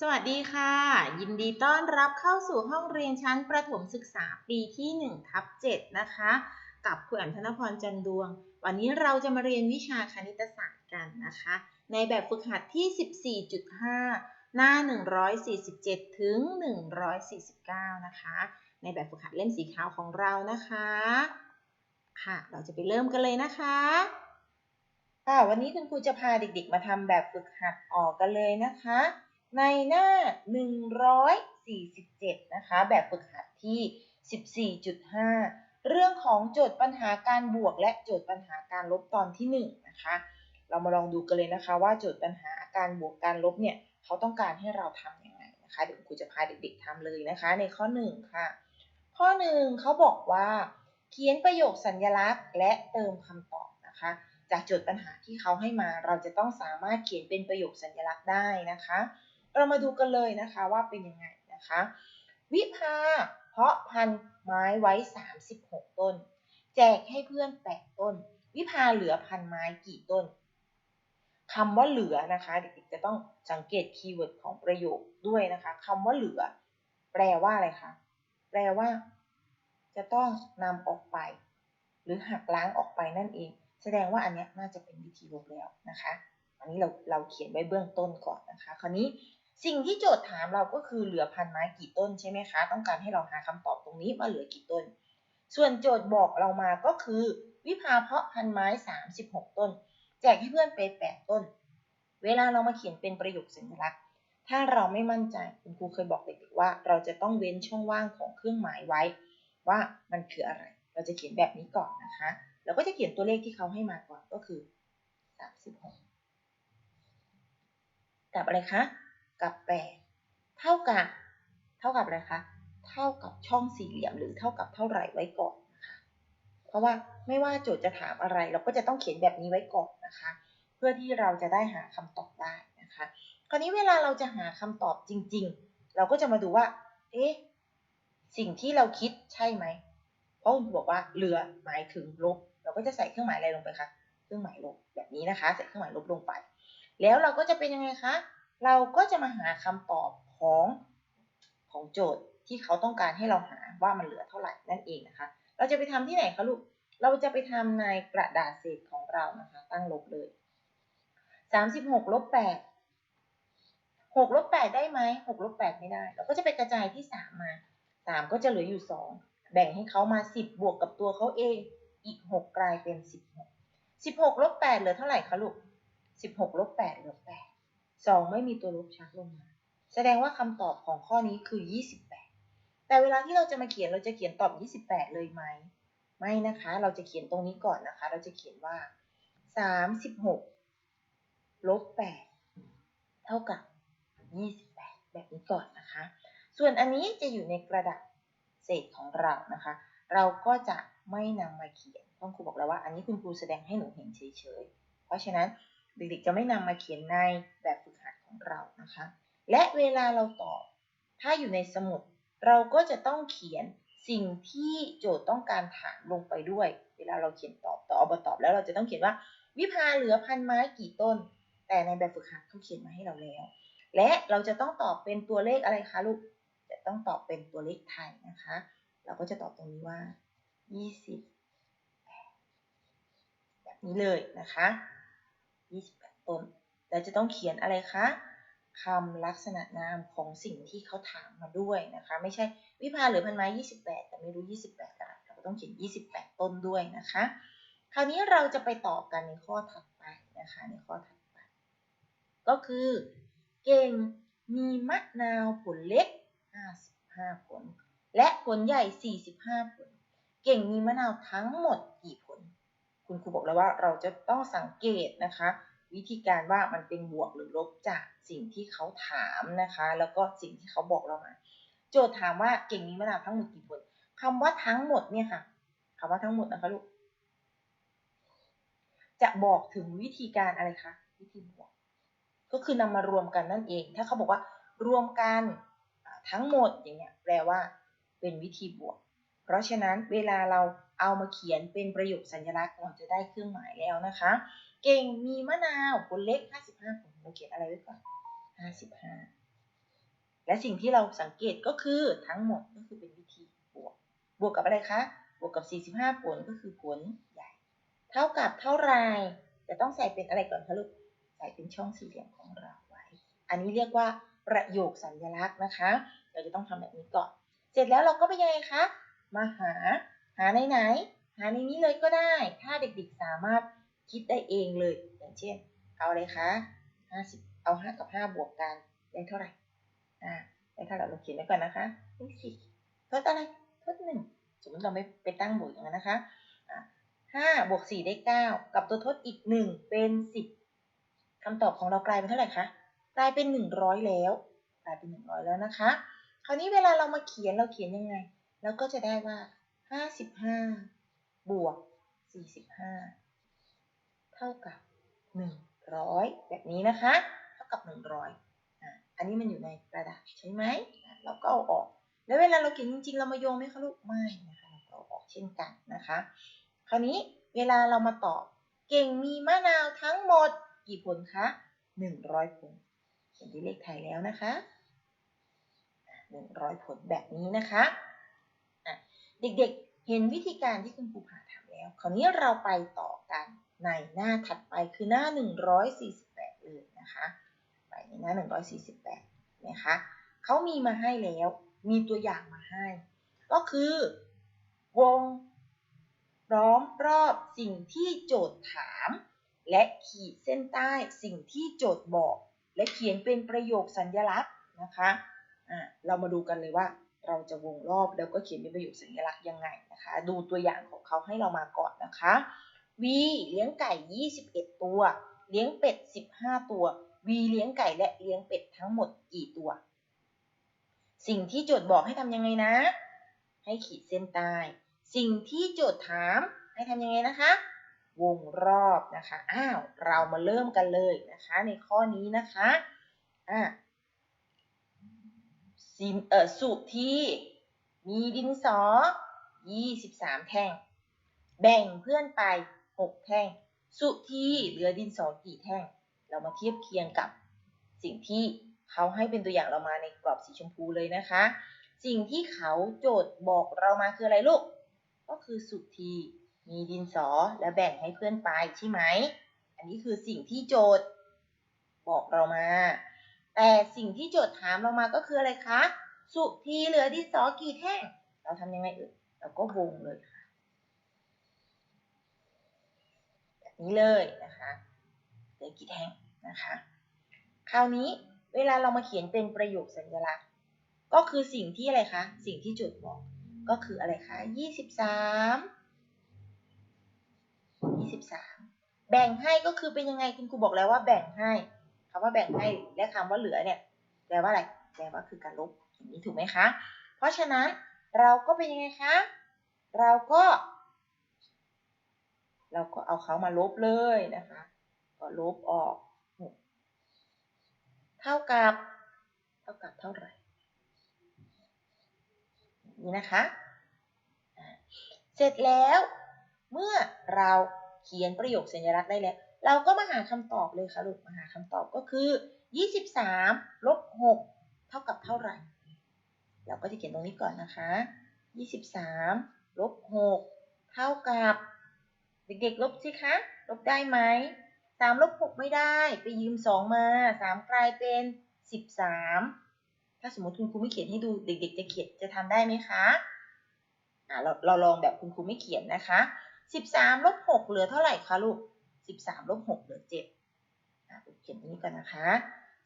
สวัสดีค่ะ ยินดีต้อนรับเข้าสู่ห้องเรียนชั้นประถมศึกษาปีที่1ทับ7นะคะ กับคุณอัญธนพรจันดวง วันนี้เราจะมาเรียนวิชาคณิตศาสตร์กันนะคะ ในแบบฝึกหัดที่ 14.5 หน้า 147 ถึง 149 นะคะ ในแบบฝึกหัดเล่มสีขาวของเรานะคะ ค่ะ เราจะไปเริ่มกันเลยนะคะค่ะวันนี้คุณครูจะพาเด็กๆ มาทำแบบฝึกหัดออกกันเลยนะคะ ในหน้า 147 นะคะ แบบฝึกหัดที่ 14.5 เรื่องของโจทย์ปัญหาการบวกและโจทย์ปัญหาการลบตอนที่ 1 นะคะ เรามาลองดูกันเลยนะคะ ว่าโจทย์ปัญหาการบวกการลบเนี่ย เขาต้องการให้เราทำยังไงนะคะ เดี๋ยวครูจะพาเด็กๆทำเลยนะคะ ในข้อ 1 ค่ะ ข้อ 1 เขาบอกว่า เขียนประโยคสัญลักษณ์ และเติมคำตอบนะคะ จากโจทย์ปัญหาที่เขาให้มา เราจะต้องสามารถเขียนเป็นประโยคสัญลักษณ์ได้นะคะ เรามาดูกันเลยนะคะว่าเป็นยังไงนะคะ วิภาเพาะพันธุ์ไม้ไว้ 36 ต้น แจกให้เพื่อน8ต้น วิภาเหลือพันไม้กี่ต้นคำว่าเหลือนะคะเด็กๆจะต้องสังเกตคีย์เวิร์ดของประโยคด้วยนะคะคำว่าเหลือ แปลว่าอะไรคะแปลว่า จะต้องนำออกไป หรือหักล้างออกไปนั่นเอง แสดงว่าอันนี้น่าจะเป็นวิธีลบแล้วนะคะ อันนี้เราเราเขียนไว้เบื้องต้นก่อนนะคะ คราวนี้ สิ่งที่โจทย์ถามเราก็คือเหลือพันไม้กี่ต้นใช่ไหมคะ ต้องการให้เราหาคำตอบตรงนี้ว่าเหลือกี่ต้น ส่วนโจทย์บอกเรามาก็คือ วิภาเพาะพันไม้ 36 ต้น แจกให้เพื่อนไป 8 ต้น เวลาเรามาเขียนเป็นประโยคสัญลักษณ์ ถ้าเราไม่มั่นใจคุณครูเคยบอกเด็กๆว่า เราจะต้องเว้นช่องว่างของเครื่องหมายไว้ ว่ามันคืออะไร เราจะเขียนแบบนี้ก่อนนะคะเราก็จะเขียนตัวเลขที่เขาให้มาก่อนก็คือ 36กับอะไรคะ กับ 8 เท่ากับ เท่ากับอะไรคะ เท่ากับช่องสี่เหลี่ยมหรือเท่ากับเท่าไหร่ไว้ก่อนนะคะ เพราะว่าไม่ว่าโจทย์จะถามอะไร เราก็จะต้องเขียนแบบนี้ไว้ก่อนนะคะ เพื่อที่เราจะได้หาคำตอบได้นะคะ คราวนี้เวลาเราจะหาคำตอบจริง ๆ เราก็จะมาดูว่า เอ๊ะ สิ่งที่เราคิดใช่ไหม เพราะคุณบอกว่าเหลือหมายถึงลบ เราก็จะใส่เครื่องหมายอะไรลงไปคะ เครื่องหมายลบแบบนี้นะคะ ใส่เครื่องหมายลบลงไป แล้วเราก็จะเป็นยังไงคะ เราก็จะมาหาคำตอบของของโจทย์ที่เขาต้องการให้เราหาว่ามันเหลือเท่าไหร่นั่นเองนะคะ เราจะไปทำที่ไหนคะลูก เราจะไปทำในกระดาษเศษของเรานะคะ ตั้งลบเลย 36ลบ8 6ลบ8ได้ไหม6ลบ8ไม่ได้ เราก็จะไปกระจายที่ 3 มา 3 ก็จะเหลืออยู่ 2 แบ่งให้เขามา 10 บวกกับตัวเขาเอง อีก 6 กลายเป็น 16 16ลบ8เหลือเท่าไหร่คะลูก 16ลบ8เหลือ8 2 ไม่มีตัวลบชักลงมา แสดงว่าคำตอบของข้อนี้คือ 28 แต่เวลาที่เราจะมาเขียนเราจะเขียนตอบ 28 เลยไหม ไม่นะคะ เราจะเขียนตรงนี้ก่อนนะคะ เราจะเขียนว่า 36ลบ8เท่ากับ 28 แบบนี้ก่อนนะคะ ส่วนอันนี้จะอยู่ในกระดาษเศษของเรานะคะ เราก็จะไม่นำมาเขียนต้องครูบอกแล้วว่า อันนี้คุณครูแสดงให้หนูเห็นเฉยๆ เพราะฉะนั้น เด็กๆจะไม่นำมาเขียนในแบบฝึกหัดของเรานะคะ และเวลาเราตอบ ถ้าอยู่ในสมุด เราก็จะต้องเขียนสิ่งที่โจทย์ต้องการถามลงไปด้วย เวลาเราเขียนตอบต่ออบตอบ แล้วเราจะต้องเขียนว่า วิภาเหลือพันไม้กี่ต้น แต่ในแบบฝึกหัดเขาเขียนมาให้เราแล้ว และเราจะต้องตอบเป็นตัวเลขอะไรคะลูกจะต้องตอบเป็นตัวเลขไทยนะคะ เราก็จะตอบตรงนี้ว่า 20 แบบนี้เลยนะคะ 28 ต้นเราจะต้องเขียนอะไรคะคำลักษณะนามของสิ่งที่เขาถามมาด้วยนะคะ ไม่ใช่วิภาหลือพันไม้ 28 แต่ไม่รู้ 28อะไรเราก็ต้องเขียน 28 ต้นด้วยนะคะ คราวนี้เราจะไปต่อกันในข้อถัดไปนะคะในข้อถัดไป ก็คือ เก่งมีมะนาวผลเล็ก 55 ผล และผลใหญ่ 45 ผล เก่งมีมะนาวทั้งหมดกี่ผล คุณครูบอกแล้วว่าเราจะต้องสังเกตนะคะ วิธีการว่ามันเป็นบวกหรือลบจากสิ่งที่เขาถามนะคะ แล้วก็สิ่งที่เขาบอกเรามา โจทย์ถามว่าเก่งมีมะนาวทั้งหมดกี่ผลคำว่าทั้งหมดเนี่ยค่ะคำว่าทั้งหมดนะคะลูกจะบอกถึงวิธีการอะไรคะวิธีบวก ก็คือนำมารวมกันนั่นเอง ถ้าเขาบอกว่ารวมกันทั้งหมดอย่างเงี้ยแปลว่าเป็นวิธีบวก ราะฉะนั้นเวลาเราเอามาเขียนเป็นประโยคสัญลักษณ์เราจะได้เครื่องหมายแล้วนะคะ เก่งมีมะนาวผลเล็ก 55ผลเราเขียนอะไรไว้ก่อน 55 และสิ่งที่เราสังเกตก็คือทั้งหมดก็คือเป็นวิธีบวก บวกกับอะไรคะ บวกกับ 45 ผลก็คือผลใหญ่ เท่ากับเท่าไรจะต้องใส่เป็นอะไรก่อนคะลูก ใส่เป็นช่องสี่เหลี่ยมของเราไว้ อันนี้เรียกว่าประโยคสัญลักษณ์นะคะ เราจะต้องทำแบบนี้ก่อน เสร็จแล้วเราก็ไปยังไงคะ มาหา หาในไหน หาในนี้เลยก็ได้ ถ้าเด็กๆสามารถคิดได้เองเลย อย่างเช่น เอาเลยคะ50 เอา 5 กับ 5 บวกกันได้เท่าไหร่ อ่า ได้เท่าไหร่เราเขียนไว้ก่อนนะคะสิบทดอะไรทดหนึ่งสมมติเราไม่ไปตั้งบวกอย่างนั้นนะคะห้าบวกสี่ได้เก้ากับตัวทดอีกหนึ่งเป็นสิบคำตอบของเรากลายเป็นเท่าไหร่คะ กลายเป็นหนึ่งร้อยแล้ว กลายเป็นหนึ่งร้อยแล้วนะคะ คราวนี้เวลาเรามาเขียนเราเขียนยังไง เราก็จะได้ว่าห้าสิบห้าบวกสี่สิบห้าเท่ากับหนึ่งร้อยแบบนี้นะคะ เท่ากับหนึ่งร้อยอะอันนี้มันอยู่ในกระดาษใช่ไหม เราก็เอาออก แล้วเวลาเราเขียนจริงๆ เรามาโยงไหมคะลูก ไม่นะคะ เราก็เอาออกเช่นกันนะคะ คราวนี้เวลาเรามาตอบ เก่งมีมะนาวทั้งหมดกี่ผลคะหนึ่งร้อยผล เขียนด้วยเลขไทยแล้วนะคะหนึ่งร้อยผลแบบนี้นะคะ เด็กๆ เห็นวิธีการที่คุณครูผ่าทำแล้ว คราวนี้เราไปต่อกันในหน้าถัดไปคือหน้า 148 เลยนะคะ ไปในหน้า 148 นะคะเขามีมาให้แล้ว มีตัวอย่างมาให้ ก็คือ วงล้อมรอบสิ่งที่โจทย์ถาม และขีดเส้นใต้สิ่งที่โจทย์บอก และเขียนเป็นประโยคสัญลักษณ์นะคะะเรามาดูกันเลยว่า เราจะวงรอบแล้วก็เขียนเป็นประโยคสัญลักษณ์ยังไงนะคะ ดูตัวอย่างของเขาให้เรามาก่อนนะคะ V เลี้ยงไก่ 21 ตัว เลี้ยงเป็ด 15 ตัว V เลี้ยงไก่และเลี้ยงเป็ดทั้งหมดกี่ตัว สิ่งที่โจทย์บอกให้ทำยังไงนะ ให้ขีดเส้นใต้ สิ่งที่โจทย์ถามให้ทำยังไงนะคะ วงรอบนะคะ อ้าว เรามาเริ่มกันเลยนะคะ ในข้อนี้นะคะ อะ ซิมเออสุทีมีดินสอ 23 แท่ง แบ่งเพื่อนไป 6 แท่ง สุทีเหลือดินสอกี่แท่ง เรามาเทียบเคียงกับสิ่งที่เขาให้เป็นตัวอย่างเรามาในกรอบสีชมพูเลยนะคะ สิ่งที่เขาโจทย์บอกเรามาคืออะไรลูก ก็คือสุทีมีดินสอและแบ่งให้เพื่อนไปใช่ไหม อันนี้คือสิ่งที่โจทย์บอกเรามา แต่สิ่งที่โจทย์ถามเรามาก็คืออะไรคะ สุทีเหลือดินสอกี่แท่ง เราทำยังไงเอ่ยเราก็วงเลยค่ะแบบนี้เลยนะคะเหลือกี่แท่งนะคะ คราวนี้เวลาเรามาเขียนเป็นประโยคสัญลักษณ์ ก็คือสิ่งที่อะไรคะ สิ่งที่โจทย์บอก ก็คืออะไรคะ 23 23 แบ่งให้ก็คือเป็นยังไงคุณครูบอกแล้วว่าแบ่งให้ คำว่าแบ่งให้และคำว่าเหลือเนี่ยแปลว่าอะไรแปลว่าคือการลบอย่างนี้ถูกไหมคะ เพราะฉะนั้นเราก็เป็นยังไงคะ เราก็ เราก็เอาเขามาลบเลยนะคะ ก็ลบออก เท่ากับ เท่ากับเท่าไหร่ นี่นะคะ เสร็จแล้วเมื่อเราเขียนประโยคสัญลักษณ์ได้แล้ว เราก็มาหาคำตอบเลยค่ะลูก มาหาคำตอบก็คือ 23ลบ6เท่ากับเท่าไหร่ เราก็จะเขียนตรงนี้ก่อนนะคะ 23ลบ6เท่ากับ เด็กๆ ลบสิคะ ลบได้ไหม3ลบ6ไม่ได้ ไปยืม 2 มา 3 กลายเป็น 13 ถ้าสมมติคุณครูไม่เขียนให้ดูเด็ก ๆ จะเขียนจะทำได้ไหมคะอ่าเราเราลองแบบคุณครูไม่เขียนนะคะ 13ลบ6เหลือเท่าไหร่คะลูก 13ลบ6เหลือ7อ่าเขียนตรงนี้ก่อนนะคะ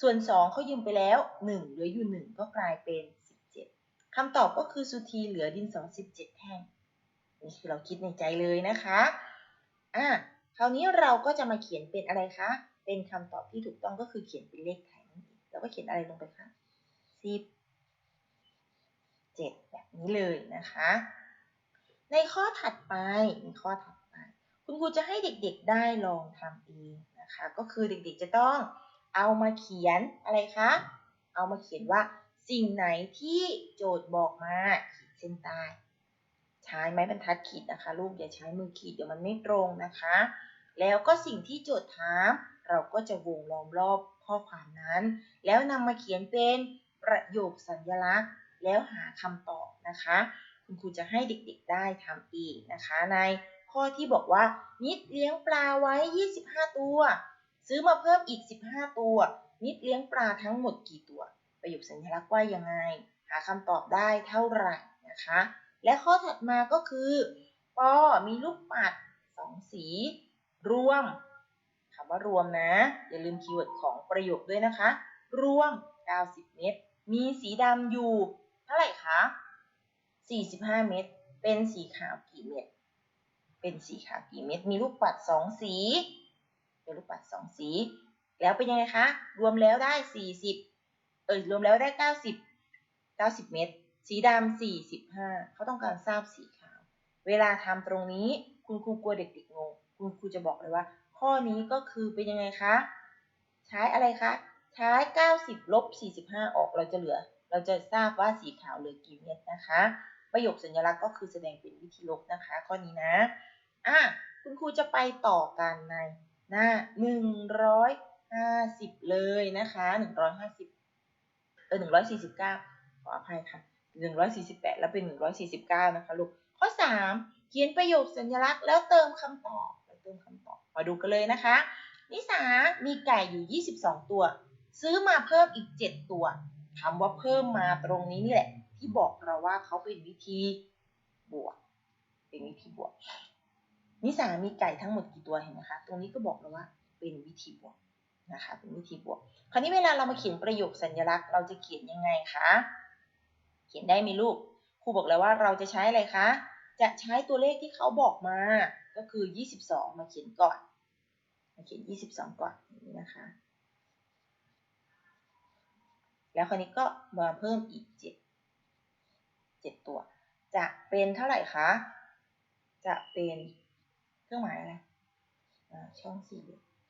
ส่วน 2เขายืมไปแล้ว 1 เหลืออยู่ 1 ก็กลายเป็น 17คำตอบก็คือสุธีเหลือดินสอ17 แท่ง นี่คือเราคิดในใจเลยนะคะอ่าคราวนี้เราก็จะมาเขียนเป็นอะไรคะ เป็นคำตอบที่ถูกต้องก็คือเขียนเป็นเลขไทยนั่นเองแล้วก็เขียนอะไรลงไปคะ10 7แบบนี้เลยนะคะ ในข้อถัดไปในข้อถัด คุณครูจะให้เด็กๆได้ลองทำเองนะคะ ก็คือเด็กๆจะต้องเอามาเขียนอะไรคะ เอามาเขียนว่าสิ่งไหนที่โจทย์บอกมาขีดเส้นใต้ใช้ไม้บรรทัดขีดนะคะ ลูกอย่าใช้มือขีดเดี๋ยวมันไม่ตรงนะคะ แล้วก็สิ่งที่โจทย์ถามเราก็จะวงล้อมรอบข้อความนั้น แล้วนำมาเขียนเป็นประโยคสัญลักษณ์ แล้วหาคำตอบนะคะ คุณครูจะให้เด็กๆได้ทำอีกนะคะใน ข้อที่บอกว่า นิดเลี้ยงปลาไว้ 25 ตัว ซื้อมาเพิ่มอีก 15 ตัว นิดเลี้ยงปลาทั้งหมดกี่ตัว ประโยคสัญลักษณ์ว่ายังไง หาคำตอบได้เท่าไหร่นะคะ และข้อถัดมาก็คือปอมีลูกปัดสองสี รวมคำว่ารวมนะ อย่าลืมคีย์เวิร์ดของประโยคด้วยนะคะ รวม 90 เม็ดมีสีดำอยู่ เท่าไหร่คะ45 เม็ดเป็นสีขาวกี่เม็ด เป็นสีขาวกี่เม็ด มีลูกปัดสองสีเป็นลูกปัดสองสี แล้วเป็นยังไงคะ รวมแล้วได้40เออรวมแล้วได้90 90เก้าสิบเม็ด สีดำ45เขาต้องการทราบสีขาว เวลาทำตรงนี้ คุณครูกลัวเด็กๆงง คุณครูจะบอกเลยว่า ข้อนี้ก็คือเป็นยังไงคะ ใช้อะไรคะ ใช้90ลบ45ออก เราจะเหลือ เราจะทราบว่าสีขาวเหลือกี่เม็ดนะคะประโยคสัญลักษณ์ก็คือแสดงเป็นวิธีลบนะคะ ข้อนี้นะ อะคุณครูจะไปต่อกันในหน้า150เลยนะคะ150เออ149ขออภัยค่ะ148แปดแล้วเป็น149นะคะลูก ข้อ3เขียนประโยคสัญลักษณ์แล้วเติมคำตอบเติมคำตอบมาดูกันเลยนะคะ นิสา มีไก่อยู่ 22 ตัว ซื้อมาเพิ่มอีก 7 ตัวคำว่าเพิ่มมาตรงนี้นี่แหละ ที่บอกเราว่าเขาเป็นวิธีบวก เป็นวิธีบวก นิสามีไก่ทั้งหมดกี่ตัวเห็นไหมคะ ตรงนี้ก็บอกเราว่าเป็นวิธีบวกนะคะ เป็นวิธีบวก คราวนี้เวลาเรามาเขียนประโยคสัญลักษณ์ เราจะเขียนยังไงคะ เขียนได้ไหมลูก ครูบอกแล้วว่าเราจะใช้อะไรคะ จะใช้ตัวเลขที่เขาบอกมา ก็คือ 22 มาเขียนก่อน มาเขียน 22 ก่อนอย่างนี้นะคะ แล้วคราวนี้ก็มาเพิ่มอีก 7 7 ตัว จะเป็นเท่าไหร่คะ จะเป็น เครื่องหมายอะไรช่องสี่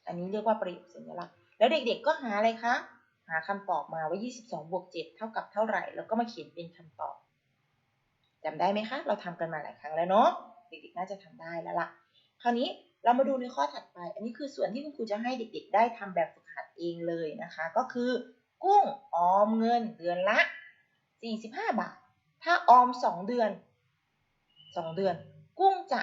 อันนี้เรียกว่าประโยคสัญลักษณ์ แล้วเด็กๆก็หาอะไรคะ หาคำตอบมาว่า 22 บวก 7 เท่ากับเท่าไหร่ แล้วก็มาเขียนเป็นคำตอบจำได้ไหมคะ เราทำกันมาหลายครั้งแล้วเนาะ เด็กๆน่าจะทำได้แล้วล่ะ คราวนี้เรามาดูในข้อถัดไป อันนี้คือส่วนที่คุณครูจะให้เด็กๆ ได้ทำแบบฝึกหัดเองเลยนะคะ ก็คือ กุ้งออมเงินเดือนละ 45 บาท ถ้าออม 2 เดือน 2 เดือน กุ้งจะ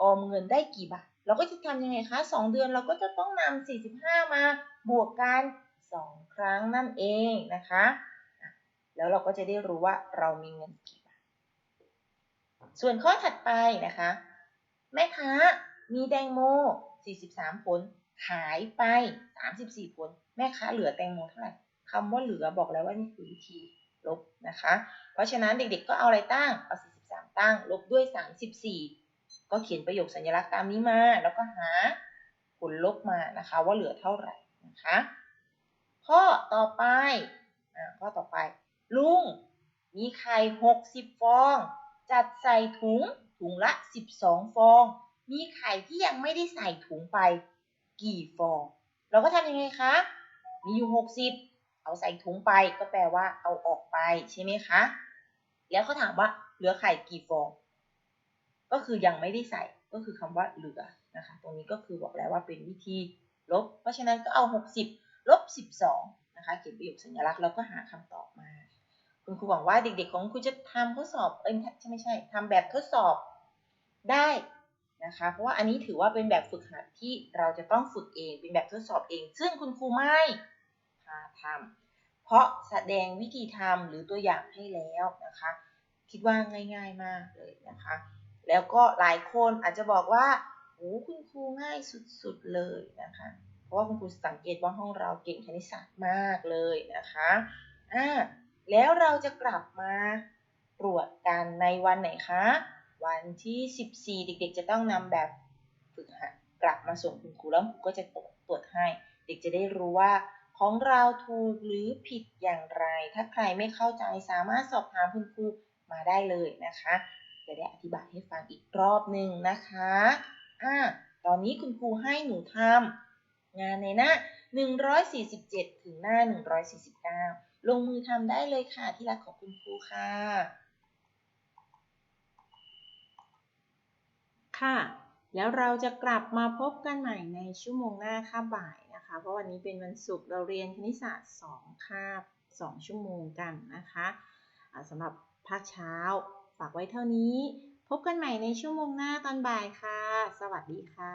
ออมเงินได้กี่บาท เราก็จะทำยังไงคะ2เดือนเราก็จะต้องนำ45 มาบวกกัน2ครั้งนั่นเองนะคะ แล้วเราก็จะได้รู้ว่าเรามีเงินกี่บาท ส่วนข้อถัดไปนะคะ แม่ค้ามีแตงโม 43 ผล ขายไป 34 ผล แม่ค้าเหลือแตงโมเท่าไหร่คำว่าเหลือบอกแล้วว่านี่คือวิธีลบนะคะ เพราะฉะนั้นเด็กๆก็เอาอะไรตั้ง เอา 43 ตั้ง ลบด้วย 34 ก็เขียนประโยคสัญลักษณ์ตามนี้มา แล้วก็หาผลลบมานะคะว่าเหลือเท่าไหร่นะคะข้อต่อไปอ่าข้อต่อไป ลุงมีไข่60 ฟอง จัดใส่ถุงถุงละ 12 ฟอง มีไข่ที่ยังไม่ได้ใส่ถุงไปกี่ฟอง เราก็ทำยังไงคะ มีอยู่ 60 เอาใส่ถุงไปก็แปลว่าเอาออกไปใช่ไหมคะ แล้วเขาถามว่าเหลือไข่กี่ฟอง ก็คือยังไม่ได้ใส่ก็คือคำว่าเหลือนะคะ ตรงนี้ก็คือบอกแล้วว่าเป็นวิธีลบ เพราะฉะนั้นก็เอา 60ลบ12นะคะ เขียนประโยคสัญลักษณ์แล้วก็หาคำตอบมา คุณครูหวังว่าเด็กๆของคุณจะทำข้อสอบเอ้ยใช่ไม่ใช่ทำแบบทดสอบได้นะคะ เพราะว่าอันนี้ถือว่าเป็นแบบฝึกหัดที่เราจะต้องฝึกเอง เป็นแบบทดสอบเอง ซึ่งคุณครูไม่พาทำเพราะแสดงวิธีทำหรือตัวอย่างให้แล้วนะคะ คิดว่าง่าย ๆมากเลยนะคะ แล้วก็หลายคนอาจจะบอกว่าโอ้คุณครูง่ายสุดๆเลยนะคะ เพราะว่าคุณครูสังเกตว่าห้องเราเก่งคณิตศาสตร์มากเลยนะคะอ่าแล้วเราจะกลับมาตรวจกันในวันไหนคะ วันที่ 14 เด็กๆ จะต้องนำแบบฝึกหัดกลับมาส่งคุณครูแล้วครูก็จะตรวจตรวจให้ เด็กจะได้รู้ว่าของเราถูกหรือผิดอย่างไร ถ้าใครไม่เข้าใจสามารถสอบถามคุณครูมาได้เลยนะคะ จะได้อธิบายให้ฟังอีกรอบหนึ่งนะคะอ่าตอนนี้คุณครูให้หนูทำงานในหน้า 147 ถึงหน้า 149 ลงมือทำได้เลยค่ะที่รักของคุณครูค่ะ ค่ะ แล้วเราจะกลับมาพบกันใหม่ในชั่วโมงหน้าคาบบ่ายนะคะ เพราะวันนี้เป็นวันศุกร์เราเรียนคณิตศาสตร์2คาบ2ชั่วโมงกันนะคะสำหรับภาคเช้า ฝากไว้เท่านี้ พบกันใหม่ในชั่วโมงหน้าตอนบ่ายค่ะ สวัสดีค่ะ